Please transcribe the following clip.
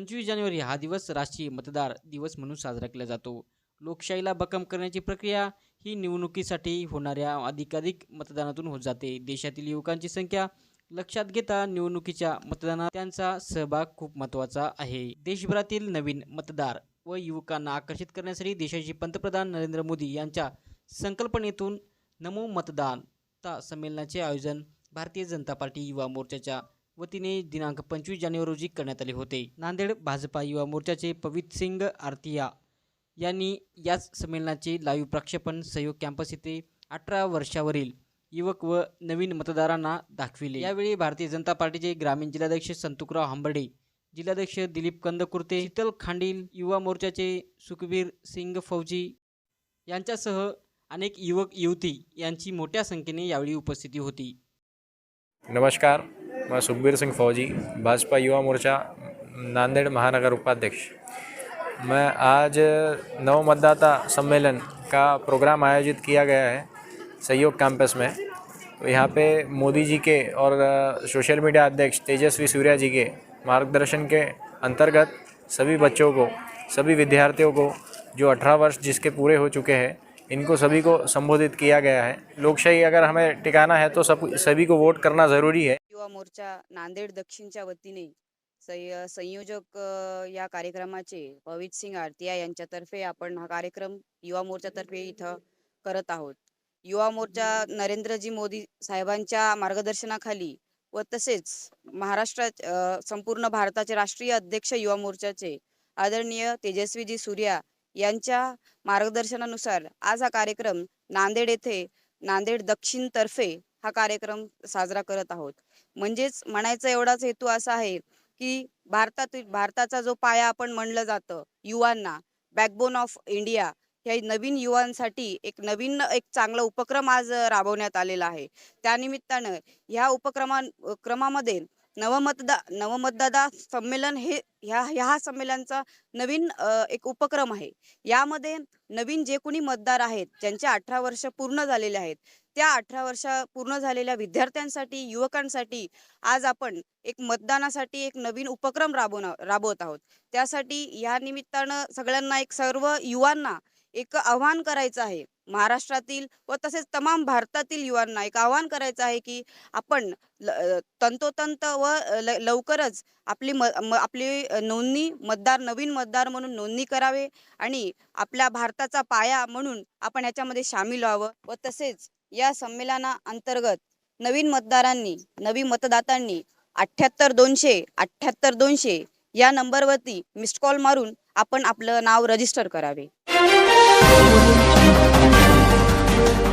पंचवीस जानेवारी हा दिवस राष्ट्रीय मतदार दिवस म्हणून साजरा केला जातो. लोकशाहीला बकम करण्याची प्रक्रिया ही निवडणुकीसाठी होणाऱ्या अधिकाधिक मतदानातून होत जाते. देशातील युवकांची संख्या लक्षात घेता निवडणुकीच्या मतदानात त्यांचा सहभाग खूप महत्त्वाचा आहे. देशभरातील नवीन मतदार व युवकांना आकर्षित करण्यासाठी देशाचे पंतप्रधान नरेंद्र मोदी यांच्या संकल्पनेतून नमो मतदानता संमेलनाचे आयोजन भारतीय जनता पार्टी युवा मोर्चाच्या वतीने दिनांक पंचवीस जानेवारी रोजी करण्यात आले होते. नांदेड भाजपा युवा मोर्चाचे पवित सिंग आरतिया यांनी याच संमेलनाचे लाईव्ह प्रक्षेपण सहयोग कॅम्पस येथे अठरा वर्षावरील युवक व नवीन मतदारांना दाखविले. यावेळी भारतीय जनता पार्टीचे ग्रामीण जिल्हाध्यक्ष संतुकराव हंबर्डे जिल्हाध्यक्ष दिलीप कंदकुर्ते शीतल खांडील युवा मोर्चाचे सुखबीर सिंग फौजी यांच्यासह अनेक युवक युवती यांची मोठ्या संख्येने यावेळी उपस्थिती होती. नमस्कार. मैं सुखबीर सिंह फौजी, भाजपा युवा मोर्चा, नांदेड़ महानगर उपाध्यक्ष। मैं आज नव मतदाता सम्मेलन का प्रोग्राम आयोजित किया गया है सहयोग कैंपस में। तो यहाँ पे मोदी जी के और सोशल मीडिया अध्यक्ष तेजस्वी सूर्या जी के मार्गदर्शन के अंतर्गत सभी बच्चों को, सभी विद्यार्थियों को जो 18 वर्ष जिसके पूरे हो चुके हैं, इनको सभी को संबोधित किया गया है। लोकशाही अगर हमें टिकाना है तो सब, सभी को वोट करना ज़रूरी है। युवा मोर्चा नांदेड दक्षिणच्या वतीने संय संयोजक या कार्यक्रमाचे पवित सिंग आरतिया यांच्यातर्फे आपण हा कार्यक्रम युवा मोर्चातर्फे इथं करत आहोत. युवा मोर्चा नरेंद्रजी मोदी साहेबांच्या मार्गदर्शनाखाली व तसेच महाराष्ट्रा संपूर्ण भारताचे राष्ट्रीय अध्यक्ष युवा मोर्चाचे आदरणीय तेजस्वीजी सूर्या यांच्या मार्गदर्शनानुसार आज हा कार्यक्रम नांदेड येथे नांदेड दक्षिण तर्फे हा कार्यक्रम साजरा करत आहोत. म्हणजेच म्हणायचा एवढाच हेतू असा आहे की भारतातील भारताचा जो पाया आपण म्हणलं जातं युवांना बॅकबोन ऑफ इंडिया ह्या नवीन युवांसाठी एक नवीन एक चांगला उपक्रम आज राबवण्यात आलेला आहे. त्यानिमित्तानं ह्या उपक्रमा क्रमामध्ये नवमतदा नवमतदादा संमेलन हे ह्या ह्या संमेलनचा नवीन एक उपक्रम आहे. यामध्ये नवीन जे कोणी मतदार आहेत ज्यांचे अठरा वर्ष पूर्ण झालेले आहेत त्या अठरा वर्ष पूर्ण झालेल्या विद्यार्थ्यांसाठी युवकांसाठी आज आपण एक मतदानासाठी एक नवीन उपक्रम राबवणार राबवत आहोत. त्यासाठी या निमित्तानं सगळ्यांना एक सर्व युवांना एक आव्हान करायचं आहे. महाराष्ट्रातील व तसेच तमाम भारतातील युवांना एक आवाहन करायचं आहे की आपण तंतोतंत व ल- लवकरच आपली म म- आपली नोंदणी मतदार नवीन मतदार म्हणून नोंदणी करावे आणि आपल्या भारताचा पाया म्हणून आपण याच्यामध्ये सामील व्हावं व तसेच या संमेलना अंतर्गत नवीन मतदारांनी नवीन मतदातांनी अठ्ठ्याहत्तर दोनशे अठ्ठ्याहत्तर दोनशे या नंबरवरती मिस्ड कॉल मारून आपण आपलं नाव रजिस्टर करावे. Thank you.